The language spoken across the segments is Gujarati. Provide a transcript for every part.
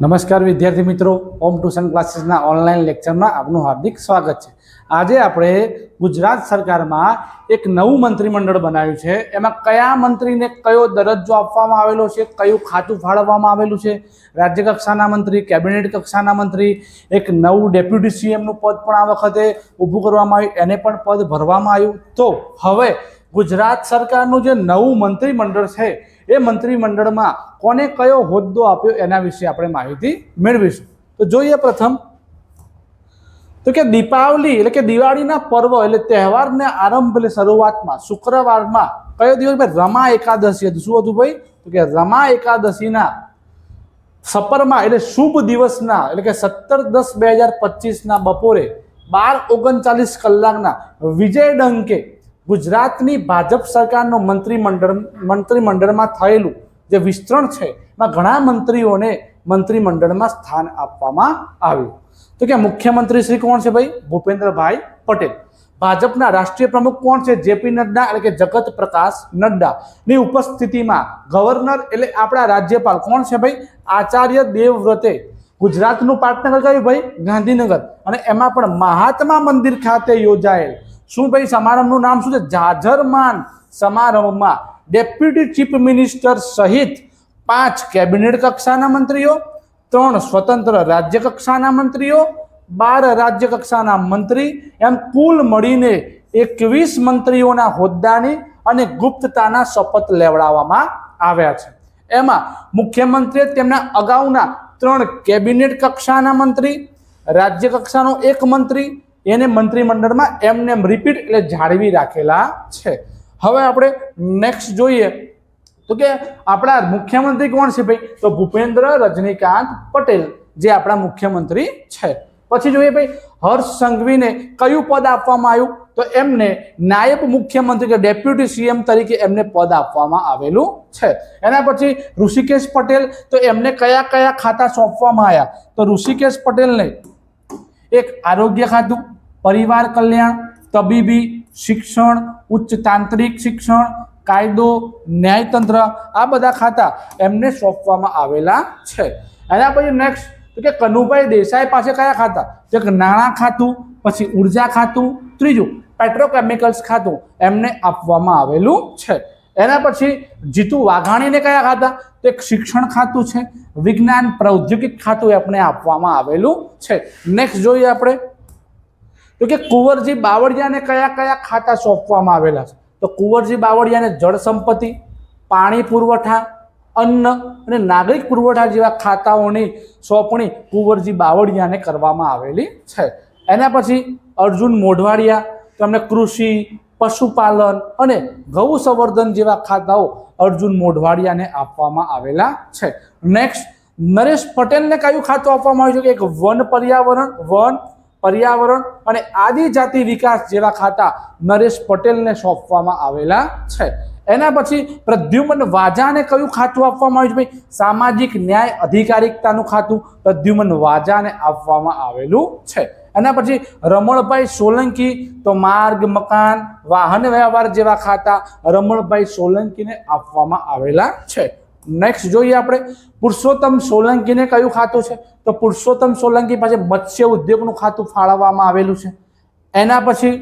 નમસ્કાર વિદ્યાર્થી મિત્રો. ઓમ ટ્યુશન ક્લાસીસના ઓનલાઈન લેક્ચરમાં આપનું હાર્દિક સ્વાગત છે. આજે આપણે ગુજરાત સરકારમાં એક નવું મંત્રીમંડળ બનાવ્યું છે. એમાં કયા મંત્રીને કયો દરજ્જો આપવામાં આવેલો છે, કયું ખાતું ફાળવવામાં આવેલું છે, રાજ્ય કક્ષાના મંત્રી, કેબિનેટ કક્ષાના મંત્રી, એક નવું ડેપ્યુટી સીએમનું પદ પણ આ વખતે ઊભું કરવામાં આવ્યું, એને પણ પદ ભરવામાં આવ્યું. તો હવે ગુજરાત સરકારનું જે નવું મંત્રીમંડળ છે, એ મંત્રીમંડળમાં કોને કયો હોદ્દો આપ્યો એના વિશે આપણે માહિતી મેળવીશું. તો જોઈએ પ્રથમ, તો કે દીપાવલી એટલે કે દિવાળીના પર્વ એટલે તહેવારને આરંભ એટલે શરૂઆતમાં, શુક્રવારમાં કયો દિવસ? ભાઈ, રમા એકાદશી હતું. શું હતું ભાઈ? તો કે રમા એકાદશીના સપરમાં એટલે શુભ દિવસના એટલે કે સત્તર દસ બે હજાર પચીસના બપોરે બાર ઓગણચાલીસ કલાકના વિજય ડંકે ગુજરાતની ભાજપ સરકારનો મંત્રીમંડળ મંત્રીમંડળમાં થયેલું જે વિસ્તરણ છે, એમાં ઘણા મંત્રીઓને મંત્રીમંડળમાં સ્થાન આપવામાં આવ્યું. તો કે મુખ્યમંત્રી શ્રી કોણ છે ભાઈ? ભૂપેન્દ્રભાઈ પટેલ. ભાજપના રાષ્ટ્રીય પ્રમુખ કોણ છે? જેપી નડ્ડા એટલે કે જગત પ્રકાશ નડ્ડા. ની ઉપસ્થિતિમાં ગવર્નર એટલે આપણા રાજ્યપાલ કોણ છે ભાઈ? આચાર્ય દેવવ્રતે ગુજરાતનું પાટનગર કયું ભાઈ? ગાંધીનગર. અને એમાં પણ મહાત્મા મંદિર ખાતે યોજાયેલ શું ભાઈ, સમારંભનું નામ શું છે? જાજરમાન સમારંભમાં ડેપ્યુટી ચીફ મિનિસ્ટર સહિત પાંચ કેબિનેટ કક્ષાના મંત્રીઓ, ત્રણ સ્વતંત્ર રાજ્ય કક્ષાના મંત્રીઓ, બાર રાજ્ય કક્ષાના મંત્રી, એમ કુલ મળીને એકવીસ મંત્રીઓના હોદ્દાની અને ગુપ્તતાના શપથ લેવડાવવામાં આવ્યા છે. એમાં મુખ્યમંત્રીએ તેમના અગાઉના ત્રણ કેબિનેટ કક્ષાના મંત્રી, રાજ્ય કક્ષાનો એક મંત્રી એને મંત્રીમંડળમાં એમને એમ રિપીટ એટલે જાળવી રાખેલા છે. હવે આપણે નેક્સ્ટ જોઈએ તો કે આપણા મુખ્યમંત્રી કોણ છે ભાઈ? તો ભૂપેન્દ્ર રજનીકાંત પટેલ, જે આપણા મુખ્યમંત્રી છે. પછી જોઈએ ભાઈ, હર્ષ સંઘવીને કયું પદ આપવામાં આવ્યું? તો એમને નાયબ મુખ્યમંત્રી કે ડેપ્યુટી સીએમ તરીકે એમને પદ આપવામાં આવેલું છે. એના પછી ઋષિકેશ પટેલ, તો એમને કયા કયા ખાતા સોંપવામાં આવ્યા? તો ઋષિકેશ પટેલને એક આરોગ્ય ખાતું, પરિવાર કલ્યાણ, તબીબી શિક્ષણ, ઉચ્ચ તાંત્રિક શિક્ષણ, કાયદો, ન્યાયતંત્ર, આ બધા ખાતા એમને સોંપવામાં આવેલા છે. એના પછી નેક્સ્ટ તો કે કનુભાઈ દેસાઈ પાસે કયા ખાતા? તો કે નાણાં ખાતું, પછી ઊર્જા ખાતું, ત્રીજું પેટ્રોકેમિકલ્સ ખાતું એમને આપવામાં આવેલું છે. એના પછી જીતુ વાઘાણીને કયા ખાતા? તો એક શિક્ષણ ખાતું છે, વિજ્ઞાન પ્રૌદ્યોગિક ખાતું આપણે આપવામાં આવેલું છે. નેક્સ્ટ જોઈએ આપણે. તો કે કુંવરજી બાવળિયાને કયા કયા ખાતા સોંપવામાં આવેલા છે? તો કુંવરજી બાવળિયાને જળ સંપત્તિ, પાણી પુરવઠા, અન્ન અને નાગરિક પુરવઠા જેવા ખાતાઓની સોંપણી કુંવરજી બાવળિયાને કરવામાં આવેલી છે. એના પછી અર્જુન મોઢવાડિયા તમને કૃષિ પશુપાલન અને ગૌ સંવર્ધન જેવા ખાતાઓ અર્જુન મોઢવાડિયાને આપવામાં આવેલા છે. નેક્સ્ટ નરેશ પટેલને કયું ખાતું આપવામાં આવ્યું છે કે એક વન પર્યાવરણ વન પર્યાવરણ અને આદિજાતિ વિકાસ જેવા ખાતા નરેશ પટેલને સોંપવામાં આવેલા છે. એના પછી પ્રદ્યુમન વાજાને કયું ખાતું આપવામાં આવ્યું છે ભાઈ? સામાજિક ન્યાય અધિકારિકતાનું ખાતું પ્રદ્યુમન વાજાને આપવામાં આવેલું છે. એના પછી રમણભાઈ સોલંકી તો માર્ગ, મકાન, વાહન વ્યવહાર જેવા ખાતા રમણભાઈ સોલંકીને આપવામાં આવેલા છે. નેક્સ્ટ જોઈએ આપણે, પુરુષોત્તમ સોલંકીને કયું ખાતું છે? તો પુરુષોત્તમ સોલંકી પાસે મત્સ્ય ઉદ્યોગનું ખાતું ફાળવવામાં આવેલું છે. એના પછી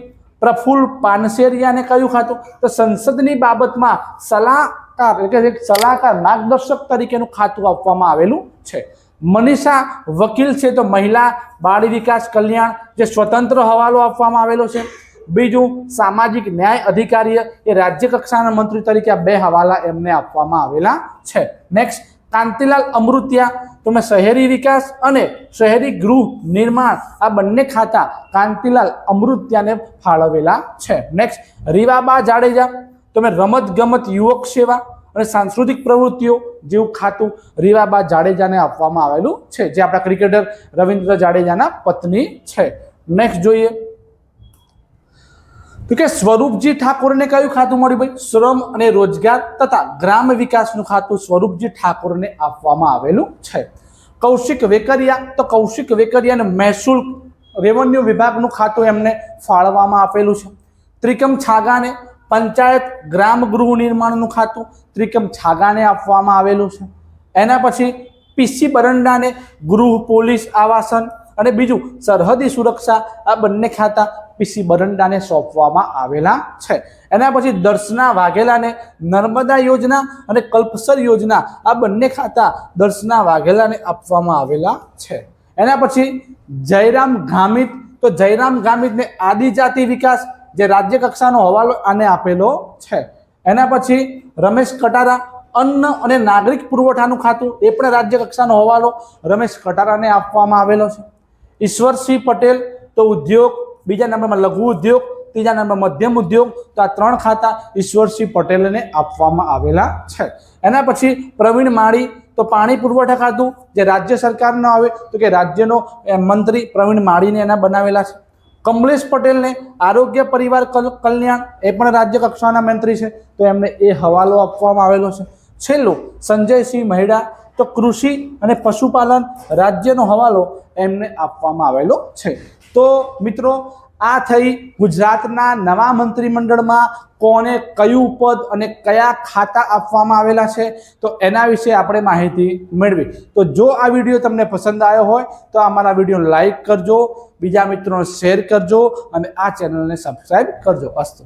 પ્રફુલ્લ પાનસેરિયાને કયું ખાતું? તો સંસદની બાબતમાં સલાહકાર, એટલે સલાહકાર, માર્ગદર્શક તરીકેનું ખાતું આપવામાં આવેલું છે. મનીષા, વકીલ છે તો મહિલા, બાળ વિકાસ, કલ્યાણ, જે સ્વતંત્ર હવાલો આપવામાં આવેલો છે. બીજું, સામાજિક ન્યાય અધિકારી એ રાજ્ય કક્ષાના મંત્રી તરીકે આ બે હવાલા એમને આપવામાં આવેલા છે. નેક્સ્ટ કાંતિલાલ અમૃતિયા, તમે શહેરી વિકાસ અને શહેરી ગૃહ નિર્માણ આ બંને ખાતા કાંતિલાલ અમૃત્યાને ફાળવેલા છે. નેક્સ્ટ રીવાબા જાડેજા, તમે રમત ગમત યુવક સેવા અને સાંસ્કૃતિક પ્રવૃત્તિઓ જેવું ખાતું રીવાબા જાડેજાને આપવામાં આવેલું છે. જે આપણા ક્રિકેટર રવિન્દ્ર જાડેજાના પત્ની છે. નેક્સ્ટ જોઈએ. તો કે સ્વરૂપજી ઠાકોરને કયું ખાતું મળ્યું ભાઈ? શ્રમ અને રોજગાર તથા ગ્રામ વિકાસનું ખાતું સ્વરૂપજી ઠાકોરને આપવામાં આવેલું છે. કૌશિક વેકરિયા, તો કૌશિક વેકરિયાને મહેસૂલ રેવન્યુ વિભાગનું ખાતું એમને ફાળવવામાં આપેલું છે. ત્રિકમ છાગાને પંચાયત ગ્રામ ગૃહ નિર્માણનું ખાતું ત્રિકમ છાગાને આપવામાં આવેલું છે. એના પછી પીસી બરંડાને ગૃહ, પોલીસ, આવાસન અને બીજું સરહદી સુરક્ષા આ બંને ખાતા પીસી બરંડાને સોંપવામાં આવેલા છે. એના પછી દર્શના વાઘેલાને નર્મદા યોજના અને કલ્પસર યોજના આ બંને ખાતા દર્શના વાઘેલાને આપવામાં આવેલા છે. એના પછી જયરામ ગામિત, તો જયરામ ગામિતને આદિજાતિ વિકાસ જે રાજ્ય કક્ષાનો હવાલો આને આપેલો છે. એના પછી રમેશ કટારા અન્ન અને નાગરિક પુરવઠાનું ખાતું, એ પણ રાજ્ય કક્ષાનો હવાલો રમેશ કટારાને આપવામાં આવેલો છે. ઈશ્વરસિંહ પટેલ તો ઉદ્યોગ, બીજા નંબરમાં લઘુ ઉદ્યોગ, ત્રીજા નંબર મધ્યમ ઉદ્યોગ, તો આ ત્રણ ખાતા ઈશ્વરસિંહ પટેલને આપવામાં આવેલા છે. એના પછી પ્રવીણ માળી તો પાણી પુરવઠા ખાતું, જે રાજ્ય સરકારનો આવે તો કે રાજ્યનો મંત્રી પ્રવીણ માળીને એના બનાવેલા છે. કમલેશ પટેલને આરોગ્ય પરિવાર કલ- કલ્યાણ એ પણ રાજ્ય કક્ષાના મંત્રી છે. તો એમને એ હવાલો આપવામાં આવેલો છે. છેલ્લું, સંજયસિંહ મહેડા. તો કૃષિ અને પશુપાલન રાજ્યનો હવાલો એમને આપવામાં આવેલો છે. તો મિત્રો આ થઈ ગુજરાતના નવા મંત્રીમંડળમાં કોને કયું પદ અને કયા ખાતા આપવામાં આવેલા છે, તો એના વિશે આપણે માહિતી મેળવી. તો જો આ વીડિયો તમને પસંદ આવ્યો હોય, તો અમારા વીડિયો લાઈક કરજો, બીજા મિત્રોને શેર કરજો અને આ ચેનલને સબસ્ક્રાઈબ કરજો. અસ્તુ.